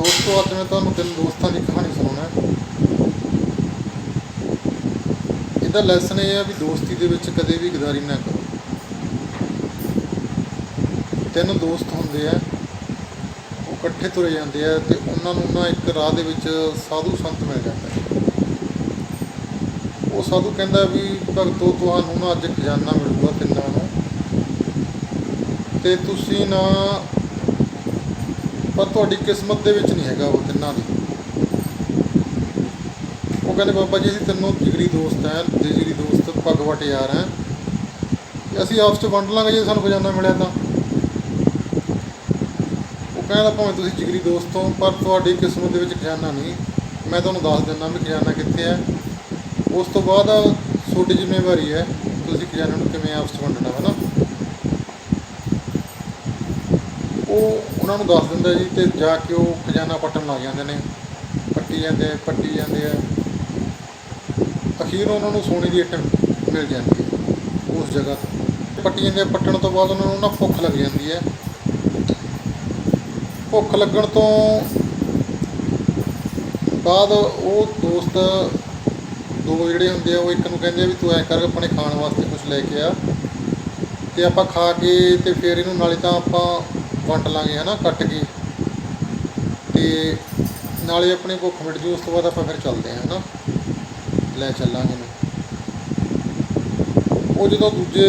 ਦੋਸਤੋ, ਅੱਜ ਮੈਂ ਤੁਹਾਨੂੰ ਤਿੰਨ ਦੋਸਤਾਂ ਦੀ ਕਹਾਣੀ ਸੁਣਾਉਣਾ ਇਹਦਾ ਲੈਸਨ ਇਹ ਹੈ ਵੀ ਦੋਸਤੀ ਦੇ ਵਿੱਚ ਕਦੇ ਵੀ ਗਦਾਰੀ ਨਾ ਕਰੋ। ਤਿੰਨ ਦੋਸਤ ਹੁੰਦੇ ਆ, ਉਹ ਇਕੱਠੇ ਤੁਰੇ ਜਾਂਦੇ ਆ ਤੇ ਉਹਨਾਂ ਨੂੰ ਨਾ ਇੱਕ ਰਾਹ ਦੇ ਵਿੱਚ ਸਾਧੂ ਸੰਤ ਮਿਲ ਜਾਂਦਾ ਉਹ ਸਾਧੂ ਕਹਿੰਦਾ ਵੀ ਭਗਤੋ, ਤੁਹਾਨੂੰ ਨਾ ਅੱਜ ਖਜ਼ਾਨਾ ਮਿਲੂਗਾ ਤਿੰਨਾਂ ਨੂੰ ਤੇ ਤੁਸੀਂ ਨਾ ਪਰ ਤੁਹਾਡੀ ਕਿਸਮਤ ਦੇ ਵਿੱਚ ਨਹੀਂ ਹੈਗਾ ਉਹ ਤਿੰਨਾਂ ਦੀ। ਉਹ ਕਹਿੰਦੇ, ਬਾਬਾ ਜੀ, ਅਸੀਂ ਤਿੰਨੋਂ ਜਿਗਰੀ ਦੋਸਤ ਹੈ ਦੇ ਜਿਗਰੀ ਦੋਸਤ ਭਗਵਟ ਯਾਰ ਹੈ ਅਸੀਂ ਆਪਸ ਚ ਵੰਡ ਲਾਂਗੇ ਜੇ ਸਾਨੂੰ ਖਜ਼ਾਨਾ ਮਿਲਿਆ ਤਾਂ। ਉਹ ਕਹਿੰਦਾ, ਭਾਵੇਂ ਤੁਸੀਂ ਜਿਗਰੀ ਦੋਸਤ ਹੋ, ਪਰ ਤੁਹਾਡੀ ਕਿਸਮਤ ਦੇ ਵਿੱਚ ਖਜ਼ਾਨਾ ਨਹੀਂ। ਮੈਂ ਤੁਹਾਨੂੰ ਦੱਸ ਦਿੰਦਾ ਵੀ ਖਜ਼ਾਨਾ ਕਿੱਥੇ ਹੈ ਉਸ ਤੋਂ ਬਾਅਦ ਤੁਹਾਡੀ ਜ਼ਿੰਮੇਵਾਰੀ ਹੈ ਤੁਸੀਂ ਖਜ਼ਾਨੇ ਨੂੰ ਕਿਵੇਂ ਆਪਸ ਚ ਵੰਡਣਾ ਹੈ ਨਾ ਉਹ ਉਹਨਾਂ ਨੂੰ ਦੱਸ ਦਿੰਦਾ ਜੀ ਤੇ ਜਾ ਕੇ ਉਹ ਖਜ਼ਾਨਾ ਪੱਟਣ ਲੱਗ ਜਾਂਦੇ ਨੇ। ਪੱਟੀ ਜਾਂਦੇ ਆ ਪੱਟੀ ਜਾਂਦੇ ਆ। ਅਖੀਰ ਉਹਨਾਂ ਨੂੰ ਸੋਨੇ ਦੀ ਇੱਟ ਮਿਲ ਜਾਂਦੀ ਹੈ ਉਸ ਜਗ੍ਹਾ ਤੋਂ। ਪੱਟੀ ਜਾਂਦੇ ਆ, ਪੱਟਣ ਤੋਂ ਬਾਅਦ ਉਹਨਾਂ ਨੂੰ ਨਾ ਭੁੱਖ ਲੱਗ ਜਾਂਦੀ ਹੈ। ਭੁੱਖ ਲੱਗਣ ਤੋਂ ਬਾਅਦ ਉਹ ਦੋਸਤ ਦੋ ਜਿਹੜੇ ਹੁੰਦੇ ਆ ਉਹ ਇੱਕ ਨੂੰ ਕਹਿੰਦੇ ਆ ਵੀ ਤੂੰ ਐ ਕਰ ਆਪਣੇ ਖਾਣ ਵਾਸਤੇ ਕੁਝ ਲੈ ਕੇ ਆ। ਤੇ ਆਪਾਂ ਖਾ ਕੇ ਤੇ ਫਿਰ ਇਹਨੂੰ ਨਾਲੇ ਤਾਂ ਆਪਾਂ ਵੰਡ ਲਾਂਗੇ ਹਨਾ, ਕੱਟ ਕੇ। ਤੇ ਨਾਲੇ ਆਪਣੀ ਭੁੱਖ ਮਿਟ ਜੂ ਉਸ ਤੋਂ ਬਾਅਦ ਆਪਾਂ ਫਿਰ ਚੱਲਦੇ ਹਾਂ ਹਨਾ। ਲੈ ਚੱਲਾਂਗੇ ਨੂੰ ਉਹ ਜਦੋਂ ਦੂਜੇ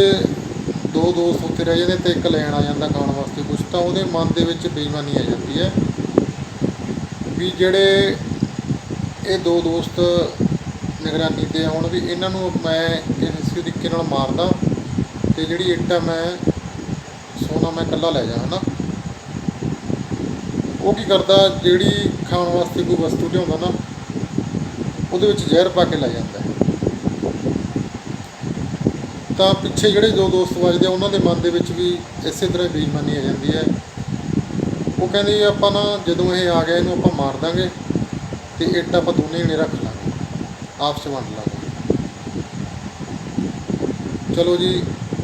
ਦੋ ਦੋਸਤ ਉੱਤੇ ਰਹਿ ਜਾਂਦੇ ਤੇ ਇੱਕ ਲੈਣ ਆ ਜਾਂਦਾ ਖਾਣ ਵਾਸਤੇ ਕੁਝ ਤਾਂ ਉਹਦੇ ਮਨ ਦੇ ਵਿੱਚ ਬੇਈਮਾਨੀ ਆ ਜਾਂਦੀ ਹੈ ਵੀ ਜਿਹੜੇ ਇਹ ਦੋ ਦੋਸਤ ਨਿਗਰਾਨੀ ਤੇ ਆਉਣ ਵੀ ਇਹਨਾਂ ਨੂੰ ਮੈਂ ਇਸ ਤਰੀਕੇ ਨਾਲ ਮਾਰਦਾ ਤੇ ਜਿਹੜੀ ਇੱਟ ਮੈਂ, ਸੋਨਾ ਮੈਂ ਇਕੱਲਾ ਲੈ ਜਾ ਹਨਾ। ਉਹ ਕੀ ਕਰਦਾ, ਜਿਹੜੀ ਖਾਣ ਵਾਸਤੇ ਕੋਈ ਵਸਤੂ ਲਿਆਉਂਦਾ ਨਾ, ਉਹਦੇ ਵਿੱਚ ਜ਼ਹਿਰ ਪਾ ਕੇ ਲੈ ਜਾਂਦਾ ਤਾਂ ਪਿੱਛੇ ਜਿਹੜੇ ਦੋ ਦੋਸਤ ਵੱਜਦੇ ਆ, ਉਹਨਾਂ ਦੇ ਮਨ ਦੇ ਵਿੱਚ ਵੀ ਇਸੇ ਤਰ੍ਹਾਂ ਬੇਈਮਾਨੀ ਆ ਜਾਂਦੀ ਹੈ। ਉਹ ਕਹਿੰਦੇ ਜੀ, ਆਪਾਂ ਨਾ ਜਦੋਂ ਇਹ ਆ ਗਿਆ, ਇਹਨੂੰ ਆਪਾਂ ਮਾਰ ਦਾਂਗੇ ਤੇ ਇੱਟ ਆਪਾਂ ਦੋਨੇ ਜਣੇ ਰੱਖ ਲਾਂਗੇ, ਆਪਸ 'ਚ ਵੰਡ ਲਾਂਗੇ। ਚਲੋ ਜੀ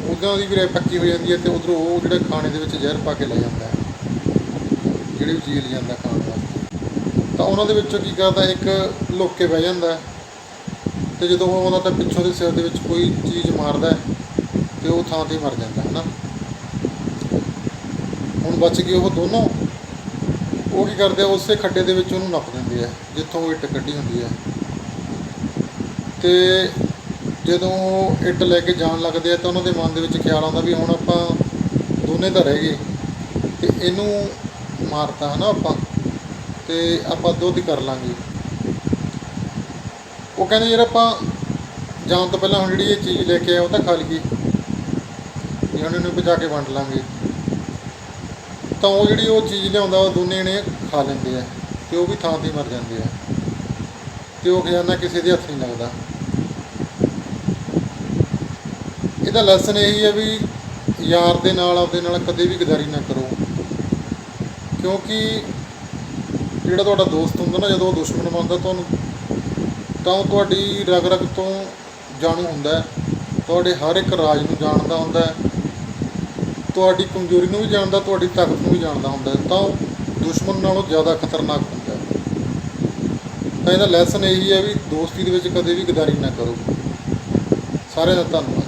ਉਹਨਾਂ ਦੀ ਵੀ ਰਾਏ ਪੱਕੀ ਹੋ ਜਾਂਦੀ ਹੈ ਤੇ ਉਧਰੋਂ ਉਹ ਜਿਹੜਾ ਖਾਣੇ ਦੇ ਵਿੱਚ ਜ਼ਹਿਰ ਪਾ ਕੇ ਲੈ ਜਾਂਦਾ ਹੈ। ਜਿਹੜੇ ਵੀ ਚੀਜ਼ ਜਾਂਦਾ ਖਾਣ ਵਾਸਤੇ। ਤਾਂ ਉਹਨਾਂ ਦੇ ਵਿੱਚੋਂ ਕੀ ਕਰਦਾ, ਇੱਕ ਲੁੱਕ ਕੇ ਬਹਿ ਜਾਂਦਾ ਹੈ। ਤੇ ਜਦੋਂ ਉਹ ਆਉਂਦਾ ਤਾਂ ਪਿੱਛੋਂ ਦੇ ਸਿਰ ਦੇ ਵਿੱਚ ਕੋਈ ਚੀਜ਼ ਮਾਰਦਾ ਹੈ, ਤੇ ਉਹ ਥਾਂ ਤੇ ਮਰ ਜਾਂਦਾ ਹੈ ਨਾ ਹੁਣ ਬਚ ਗਏ ਉਹ ਦੋਨੋਂ। ਉਹ ਕੀ ਕਰਦੇ ਆ, ਉਸੇ ਖੱਡੇ ਦੇ ਵਿੱਚ ਉਹਨੂੰ ਨੱਪ ਦਿੰਦੇ ਆ, ਜਿੱਥੋਂ ਉਹ ਇੱਟ ਕੱਢੀ ਹੁੰਦੀ ਹੈ ਤੇ ਜਦੋਂ ਉਹ ਇੱਟ ਲੈ ਕੇ ਜਾਣ ਲੱਗਦੇ ਆ, ਤਾਂ ਉਹਨਾਂ ਦੇ ਮਨ ਦੇ ਵਿੱਚ ਖਿਆਲ ਆਉਂਦਾ ਵੀ ਹੁਣ ਆਪਾਂ ਦੋਨੇ ਤਾਂ ਰਹਿ ਗਏ। ਤੇ ਇਹਨੂੰ ਮਾਰਤਾ ਹੈ ਨਾ ਆਪਾਂ। ਤੇ ਆਪਾਂ ਦੁੱਧ ਕਰ ਲਾਂਗੇ। ਉਹ ਕਹਿੰਦੇ ਯਾਰ ਆਪਾਂ ਜਾਣ ਤੋਂ ਪਹਿਲਾਂ ਹੁਣ ਜਿਹੜੀ ਇਹ ਚੀਜ਼ ਲੈ ਕੇ ਆਇਆ ਉਹ ਤਾਂ ਖਾ ਲਈਏ। ਵੀ ਹੁਣ ਇਹਨੂੰ ਬਚਾ ਕੇ ਵੰਡ ਲਾਂਗੇ। ਤਾਂ ਉਹ ਜਿਹੜੀ ਉਹ ਚੀਜ਼ ਲਿਆਉਂਦਾ, ਉਹ ਦੋਨੇ ਨੇ ਖਾ ਲੈਂਦੇ ਆ। ਤੇ ਉਹ ਵੀ ਥਾਂ ਤੇ ਮਰ ਜਾਂਦੇ ਆ। ਤੇ ਉਹ ਖਜ਼ਾਨਾ ਕਿਸੇ ਦੇ ਹੱਥ ਨਹੀਂ ਲੱਗਦਾ। ਇਹਦਾ ਲੈਸਨ ਇਹੀ ਹੈ ਵੀ ਯਾਰ ਦੇ ਨਾਲ, ਆਪਦੇ ਨਾਲ ਕਦੇ ਵੀ ਗਦਾਰੀ ਨਾ ਕਰੋ। ਕਿਉਂਕਿ ਜਿਹੜਾ ਤੁਹਾਡਾ ਦੋਸਤ ਹੁੰਦਾ ਨਾ, ਜਦੋਂ ਉਹ ਦੁਸ਼ਮਣ ਬਣਦਾ ਤੁਹਾਨੂੰ, ਤਾਂ ਉਹ ਤੁਹਾਡੀ ਰਗ ਰਗ ਤੋਂ ਜਾਣੂ ਹੁੰਦਾ ਤੁਹਾਡੇ ਹਰ ਇੱਕ ਰਾਜ ਨੂੰ ਜਾਣਦਾ ਹੁੰਦਾ ਤੁਹਾਡੀ ਕਮਜ਼ੋਰੀ ਨੂੰ ਵੀ ਜਾਣਦਾ, ਤੁਹਾਡੀ ਤਾਕਤ ਨੂੰ ਵੀ ਜਾਣਦਾ ਹੁੰਦਾ ਤਾਂ ਉਹ ਦੁਸ਼ਮਣ ਨਾਲੋਂ ਜ਼ਿਆਦਾ ਖਤਰਨਾਕ ਹੁੰਦਾ ਤਾਂ ਇਹਦਾ ਲੈਸਨ ਇਹੀ ਹੈ ਵੀ ਦੋਸਤੀ ਦੇ ਵਿੱਚ ਕਦੇ ਵੀ ਗਦਾਰੀ ਨਾ ਕਰੋ। ਸਾਰਿਆਂ ਦਾ ਧੰਨਵਾਦ।